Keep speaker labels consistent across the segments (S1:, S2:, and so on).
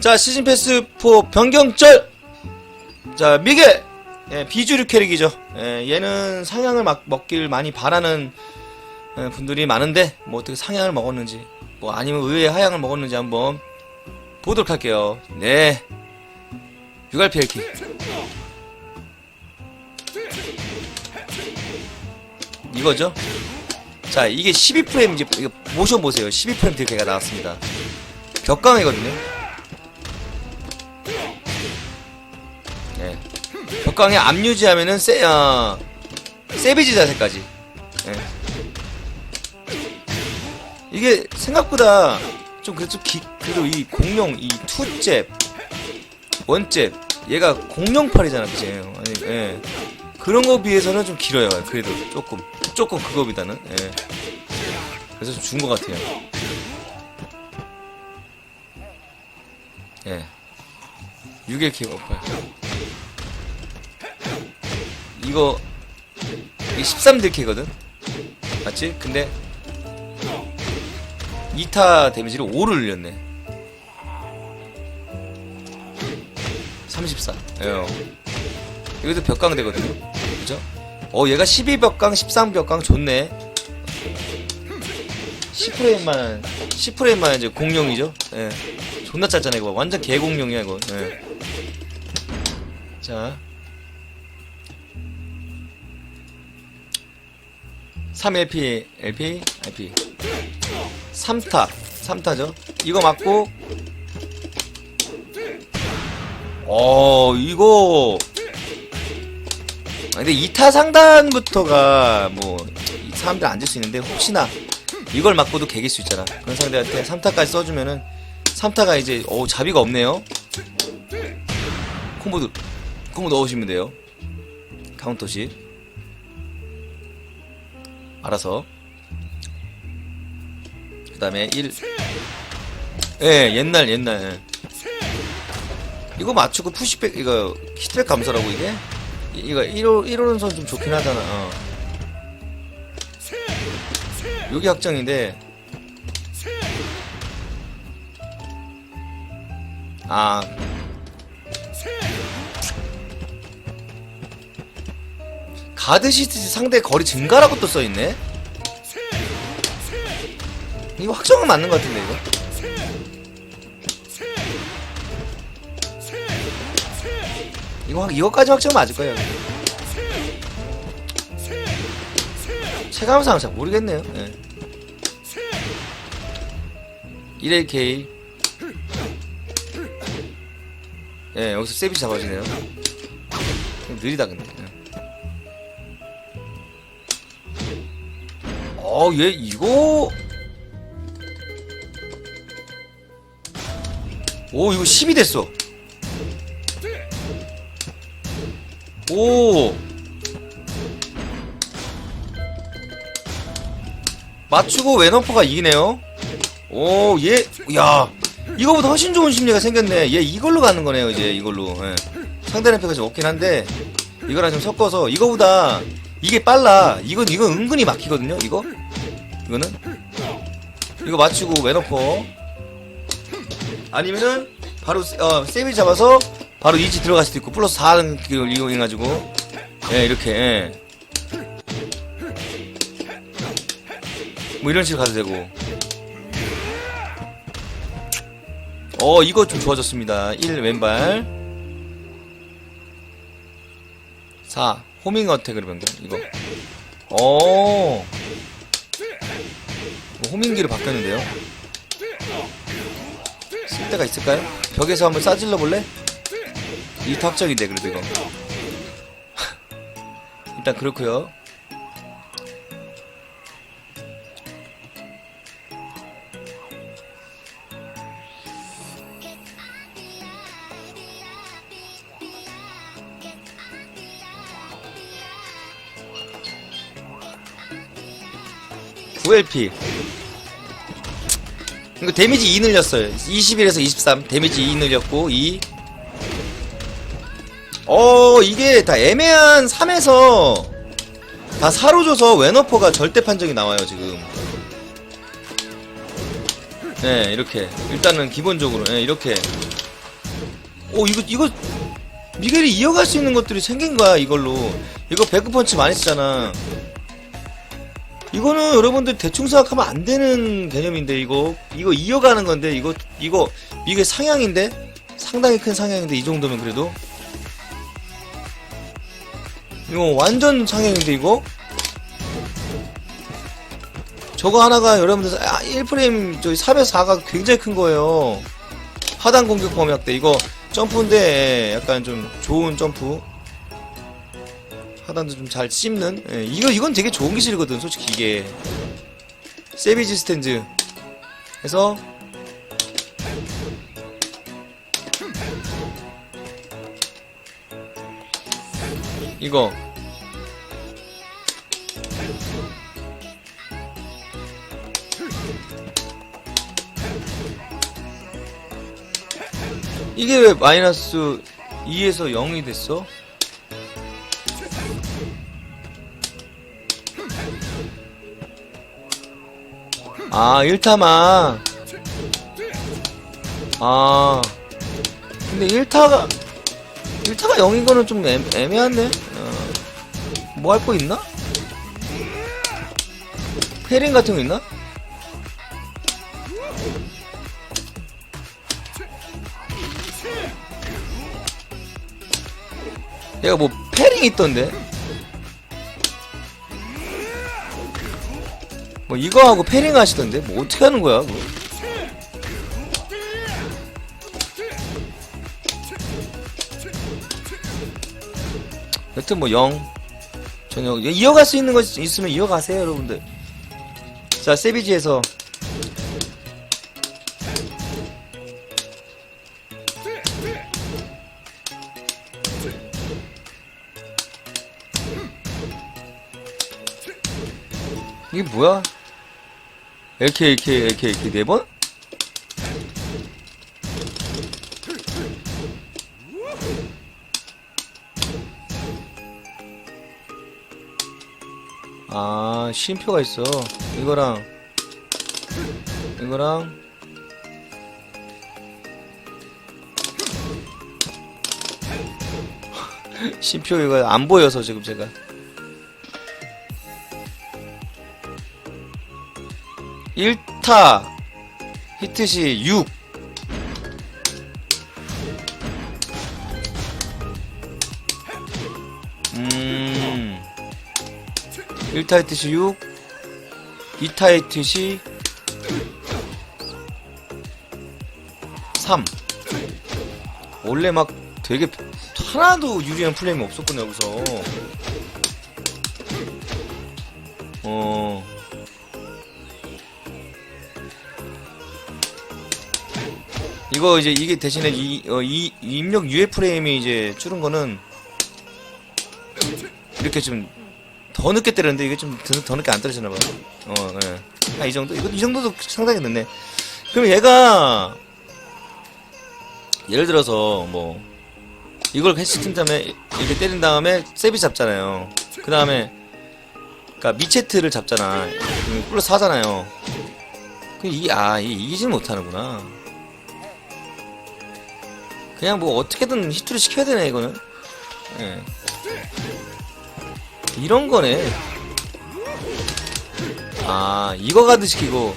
S1: 자 시즌 패스 4 변경절 자 미겔 예, 비주류 캐릭이죠. 예, 얘는 상향을 막, 먹길 많이 바라는 예, 분들이 많은데 뭐 어떻게 상향을 먹었는지 뭐 아니면 의외의 하향을 먹었는지 한번 보도록 할게요. 네. 유갈피 헬키. 이거죠? 자 이게 12프레임 이제 이거 모션 보세요. 12프레임 딜캐가 나왔습니다. 벽강이거든요 예. 벽강에 압 유지하면은 세, 어, 세비지 자세까지 예. 이게 생각보다 좀 그래도 좀 기, 그래도 이 공룡 이 투잽 원잽 얘가 공룡팔이잖아 그치 아니 예. 그런 거 비해서는 좀 길어요 그래도 조금 조금 그거보다는 예. 그래서 좀 준 것 같아요 예 6일 킥 오팔 이거 이게 13딜캐거든 맞지? 근데 2타 데미지를 5를 늘렸네 34 예. 이것도 벽강 되거든요 그죠? 어 얘가 12벽강 13벽강 좋네 10프레임만 10프레임만 이제 공룡이죠 예. 존나 짧잖아 이거 완전 개공룡이야 이거 예. 자 3LP, LP, IP. 3타. 3타죠. 이거 맞고. 어, 이거. 아, 근데 2타 상단부터가 뭐, 이 사람들 앉을 수 있는데, 혹시나 이걸 맞고도 개길 수 있잖아. 그런 상대한테 3타까지 써주면은, 3타가 이제, 어 자비가 없네요. 콤보도, 콤보 넣으시면 돼요. 카운터씩. 알아서. 그 다음에 1 예, 옛날 옛날. 예. 이거 맞추고 푸시백 이거 히트백 감소라고 이게? 이- 이거 1호 1호는선 좀 좋긴 하잖아. 어. 여기 확정인데. 아 가드시트 상대 거리 증가라고 또 써있네? 이거 확정은 맞는 것 같은데 이거? 이거 확- 이거까지 확정 맞을 거예요. 체감상 잘 모르겠네요. 예. 1LK 예 여기서 세비지 잡아주네요. 좀 느리다 근데. 어, 얘 이거 오, 이거 10이 됐어. 오. 맞추고 웨너퍼가 이기네요. 오, 얘, 야, 이거보다 훨씬 좋은 심리가 생겼네. 얘 이걸로 가는 거네요, 이제 이걸로. 예. 상대 램프가 좀 없긴 한데 이거랑 좀 섞어서 이거보다 이게 빨라. 이건 이건 은근히 막히거든요. 이거 이거는? 이거 맞추고 웨너퍼 아니면은 바로 세- 어, 세비 잡아서 바로 이지 들어갈 수도 있고 플러스 4는 그걸 이용해가지고. 예 이렇게 예. 뭐 이런 식으로 가도 되고. 어 이거 좀 좋아졌습니다. 1 왼발. 4 호밍 어택으로 변경 이거. 어. 뭐 호밍기로 바뀌었는데요 쓸 데가 있을까요? 벽에서 한번 싸질러 볼래? 이 탑적인데 그래도 이거 일단 그렇고요 VLP 이거 데미지 2 늘렸어요 21에서 23 데미지 2 늘렸고 2 어, 이게 다 애매한 3에서 다 사로줘서 웨너퍼가 절대 판정이 나와요, 지금. 네, 이렇게. 일단은 기본적으로, 네, 이렇게. 오 이거 이거 미겔이 이어갈 수 있는 것들이 생긴 거야 이걸로 이거 배크펀치 많이 쓰잖아 이거는 여러분들 대충 생각하면 안 되는 개념인데 이거 이거 이어가는 건데 이거 이거 이게 상향인데? 상당히 큰 상향인데 이 정도면 그래도? 이거 완전 상향인데 이거? 저거 하나가 여러분들 아, 1프레임 저기 3에서 4가 굉장히 큰 거예요. 하단 공격 범위 확대. 이거 점프인데 약간 좀 좋은 점프 하단도 좀 잘 씹는 예, 이거 이건 되게 좋은 기술이거든 솔직히 이게. 세비지 스탠즈 해서 이거. 이게 왜 마이너스 2에서 0이 됐어? 아, 1타만. 아. 근데 1타가, 1타가 0인 거는 좀 애, 애매한데? 어. 뭐할 거 있나? 페링 같은 거 있나? 얘가 뭐 패링 있던데? 뭐 이거 하고 패링 하시던데? 뭐 어떻게 하는 거야? 그거? 여튼 뭐 0. 전혀 이어갈 수 있는 거 있으면 이어가세요, 여러분들. 자, 세비지에서 이게 뭐야? LK, LK, LK, LK 네 번? 아, 쉼표가 있어. 이거랑, 이거랑, 쉼표 이거 안 보여서 지금 제가. 일타 히트시 6 음. 1타 히트시 6 2타 히트시 3 원래 막 되게 하나도 유리한 플레임이 없었구나 여기서. 어 이거 이제 이게 대신에 이, 어, 이, 이 입력 UF 프레임이 이제 줄은 거는 이렇게 좀 더 늦게 때렸는데 이게 좀 더 늦게 안 떨어지나 봐. 어, 예. 아, 이 정도? 이거, 이 정도도 상당히 늦네. 그럼 얘가, 예를 들어서, 뭐, 이걸 해시킨 다음에, 이렇게 때린 다음에, 세비 잡잖아요. 그 다음에, 그니까, 미체트를 잡잖아. 플러스 하잖아요. 그, 이, 아, 이, 이기질 못하는구나. 그냥 뭐 어떻게든 히트를 시켜야 되네 이거는. 예. 이런 거네. 아 이거 가드 시키고.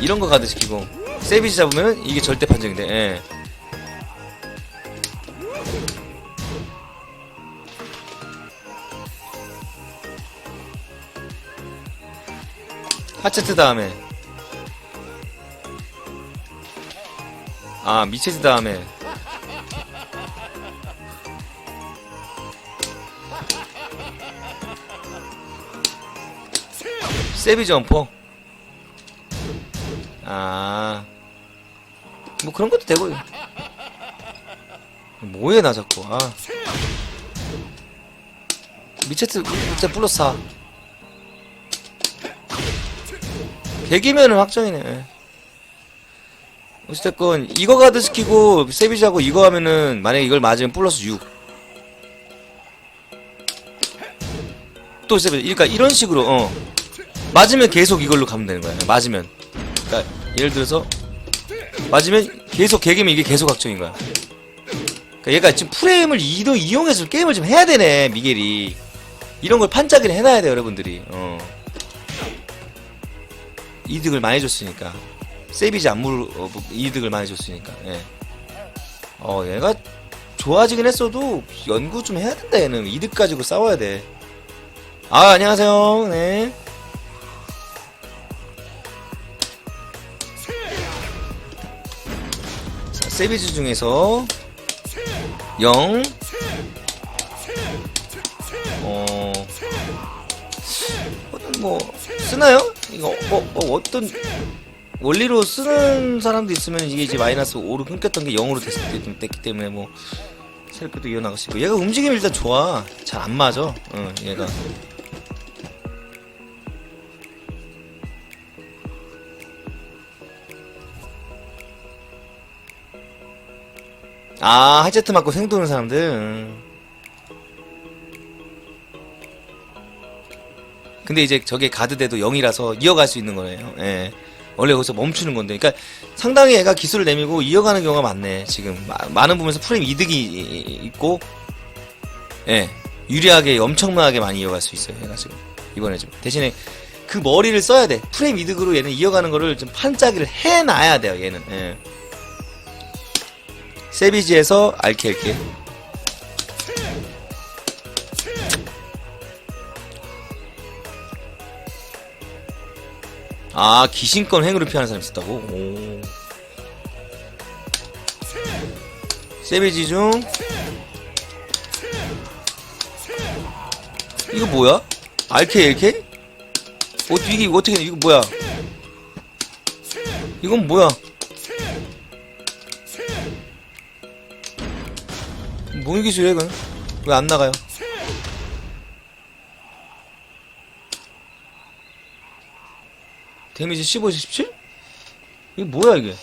S1: 이런 거 가드 시키고. 세비지 잡으면 이게 절대 판정인데 예. 하체트 다음에 아 미체즈 다음에. 세비 점퍼? 아 뭐 그런 것도 되고 뭐해 나 자꾸. 아. 미체트 미체 플러스 4 100이면은 확정이네. 예. 어쨌건 이거 가드 시키고 세비지하고 이거 하면은 만약에 이걸 맞으면 플러스 6. 또 세비지. 그러니까 이런 식으로 어 맞으면 계속 이걸로 가면 되는 거야. 맞으면. 그러니까 예를 들어서 맞으면 계속 개개면 이게 계속 확정인 거야. 그러니까 얘가 지금 프레임을 이도 이용해서 게임을 좀 해야 되네 미겔이. 이런 걸 판짜기를 해놔야 돼 여러분들이. 어. 이득을 많이 줬으니까. 세비지 안물 어, 뭐, 이득을 많이 줬으니까. 예. 어 얘가 좋아지긴 했어도 연구 좀 해야 된다 얘는 이득 가지고 싸워야 돼. 아 안녕하세요. 네. 자, 세비지 중에서 0 어, 어떤 뭐 쓰나요? 이거 뭐, 뭐 어떤 원리로 쓰는 사람도 있으면 이게 이제 마이너스 5로 끊겼던 게 0으로 됐을 때좀 됐기 때문에 뭐 셀프도 이어나갈 수 있고. 얘가 움직임이 일단 좋아. 잘 안 맞아. 응, 얘가. 아 하이제트 맞고 생도는 사람들. 음. 근데 이제 저게 가드돼도 0이라서 이어갈 수 있는 거네요. 예. 원래 거기서 멈추는 건데. 그러니까 상당히 애가 기술을 내밀고 이어가는 경우가 많네 지금. 마- 많은 부분에서 프레임 이득이 이- 있고 예 유리하게 엄청나게 많이 이어갈 수 있어요 얘가 지금. 이번에 좀 대신에 그 머리를 써야 돼. 프레임 이득으로 얘는 이어가는 거를 좀 판짜기를 해 놔야 돼요 얘는. 예. 세비지에서 알케 알케 아 귀신권 행으로 피하는 사람이 있었다고? 오. 세비지 중 이거 뭐야? RK LK? 어 이게 어떻게 이거 뭐야? 이건 뭐야? 뭔 기술이야 이건? 왜 안 나가요? 데미지 15, 17? 이게 뭐야 이게?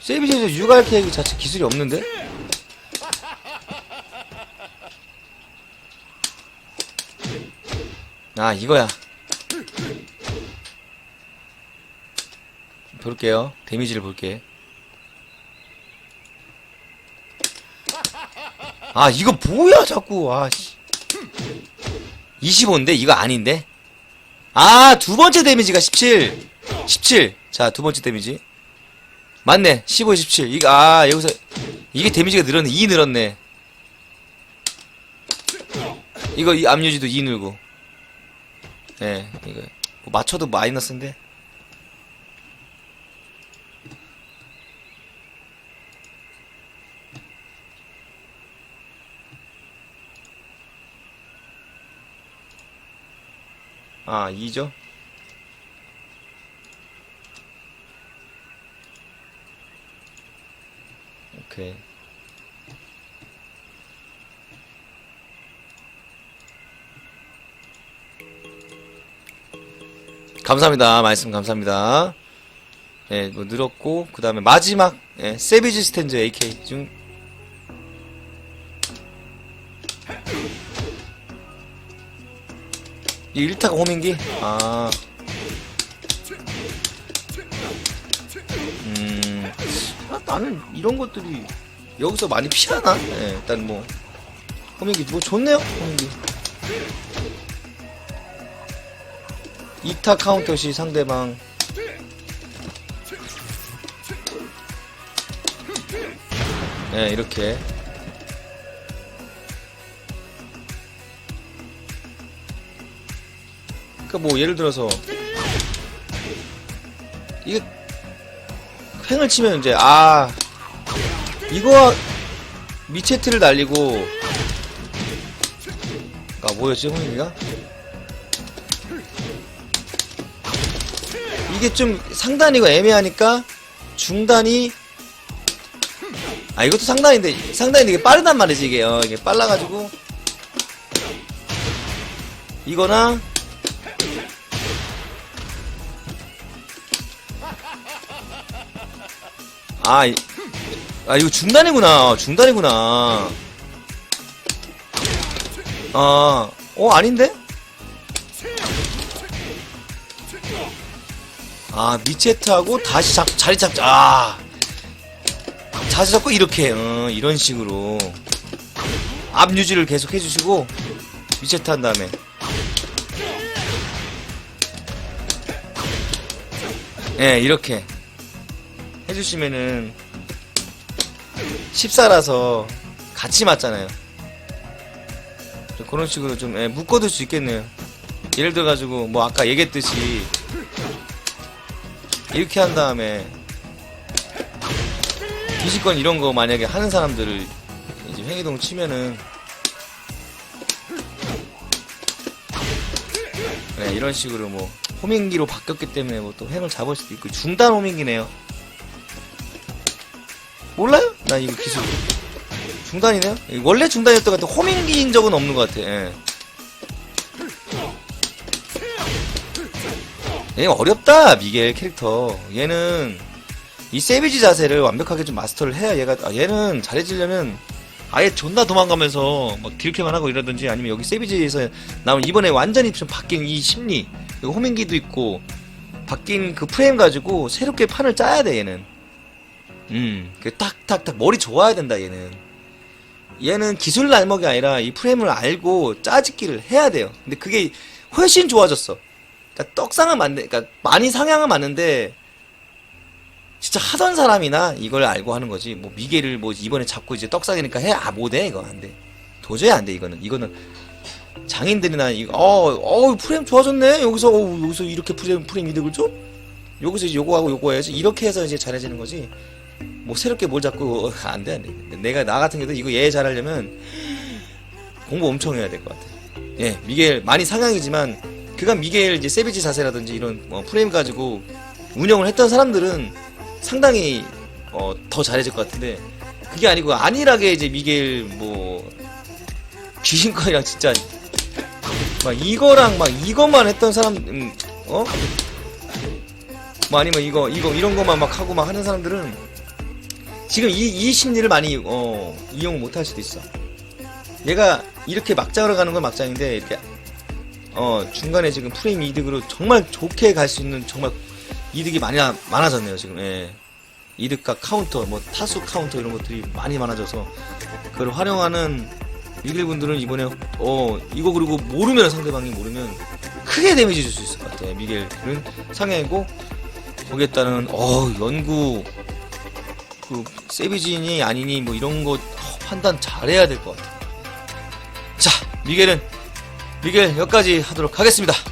S1: 세비지에서 육알 캐기 자체 기술이 없는데? 아 이거야 볼게요 데미지를 볼게 아 이거 뭐야 자꾸. 아씨. 25인데? 이거 아닌데? 아 두 번째 데미지가 17 17 자 두 번째 데미지. 맞네. 15 17 이거 아 여기서 이게 데미지가 늘었네. 2 늘었네. 이거 이 압류지도 2 늘고. 예 이거. 뭐 맞춰도 마이너스인데 아 2죠? 오케이. 감사합니다. 말씀 감사합니다. 예, 뭐 늘었고 그 다음에 마지막 예, 세비지 스탠즈 AK 중 이 1타가 호밍기? 아. 음. 아, 나는 이런 것들이 여기서 많이 피하나? 예, 일단 뭐. 호밍기, 뭐 좋네요, 호밍기. 2타 카운터 시 상대방. 예, 이렇게. 그니까 뭐 예를 들어서 이게 횡을 치면 이제 아 이거 미체트를 날리고 아 뭐였지 홍인이가? 이게 좀 상단이고 애매하니까 중단이 아 이것도 상단인데 상단인데 이게 빠르단 말이지 이게. 어 이게 빨라가지고. 이거나 아, 이- 아 이거 중단이구나. 중단이구나. 아, 어, 아닌데? 아, 미체트하고 다시 잡, 자리 잡자. 아. 자세 잡고 이렇게, 어, 이런 식으로. 앞 유지를 계속 해주시고, 미체트 한 다음에. 예, 이렇게. 해주시면은, 14라서 같이 맞잖아요. 좀 그런 식으로 좀 예, 묶어둘 수 있겠네요. 예를 들어가지고 뭐 아까 얘기했듯이 이렇게 한 다음에 기식권 이런 거 만약에 하는 사람들을 이제 횡이동 치면은 네, 이런 식으로 뭐 호밍기로 바뀌었기 때문에 뭐 또 횡을 잡을 수도 있고 중단 호밍기네요. 몰라요? 나 이거 기술 중단이네요? 원래 중단이었던 것 같아. 호밍기인 적은 없는 것 같아. 예. 얘 어렵다 미겔 캐릭터. 얘는 이 세비지 자세를 완벽하게 좀 마스터를 해야 얘가 아, 얘는 잘해지려면 아예 존나 도망가면서 막 딜캐만 하고 이러든지 아니면 여기 세비지에서 나온 이번에 완전히 좀 바뀐 이 심리 이거 호밍기도 있고 바뀐 그 프레임 가지고 새롭게 판을 짜야 돼 얘는. 음, 그 탁탁탁 머리 좋아야 된다 얘는. 얘는 기술 날먹이 아니라 이 프레임을 알고 짜집기를 해야 돼요. 근데 그게 훨씬 좋아졌어. 그러니까 떡상은 맞네. 그러니까 많이 상향은 맞는데 진짜 하던 사람이나 이걸 알고 하는 거지. 뭐 미개를 뭐 이번에 잡고 이제 떡상이니까 해. 아, 못 해. 이거 안 돼. 도저히 안 돼. 이거는. 이거는 장인들이나 이거 어, 어 프레임 좋아졌네. 여기서 어, 여기서 이렇게 프레임 프레임 이득을 줘? 여기서 이제 요거 하고 요거 해야지. 이렇게 해서 이제 잘해지는 거지. 뭐 새롭게 뭘 잡고 안 돼, 안 돼. 내가 나 같은 경우도 이거 얘 잘하려면 공부 엄청 해야 될 것 같아. 예, 미겔 많이 상향이지만 그간 미겔 이제 세비지 자세라든지 이런 뭐 프레임 가지고 운영을 했던 사람들은 상당히 어, 더 잘해질 것 같은데 그게 아니고 안일하게 이제 미겔 뭐 귀신거리랑 진짜 막 이거랑 막 이것만 했던 사람 음, 어? 뭐 아니면 이거 이거 이런 것만 막 하고 막 하는 사람들은 지금 이, 이 심리를 많이 어, 이용 못할 수도 있어. 얘가 이렇게 막장으로 가는 건 막장인데 이렇게 어 중간에 지금 프레임 이득으로 정말 좋게 갈 수 있는 정말 이득이 많이 나- 많아졌네요 지금. 예. 이득과 카운터, 뭐 타수 카운터 이런 것들이 많이 많아져서 그걸 활용하는 미길 분들은 이번에 어 이거 그리고 모르면 상대방이 모르면 크게 데미지 줄 수 있을 것 같아요. 미겔은 상향이고 거기에 따른 어 연구 그 세비진이 아니니 뭐 이런 거 판단 잘해야 될 것 같아. 자, 미겔은 미겔 여기까지 하도록 하겠습니다.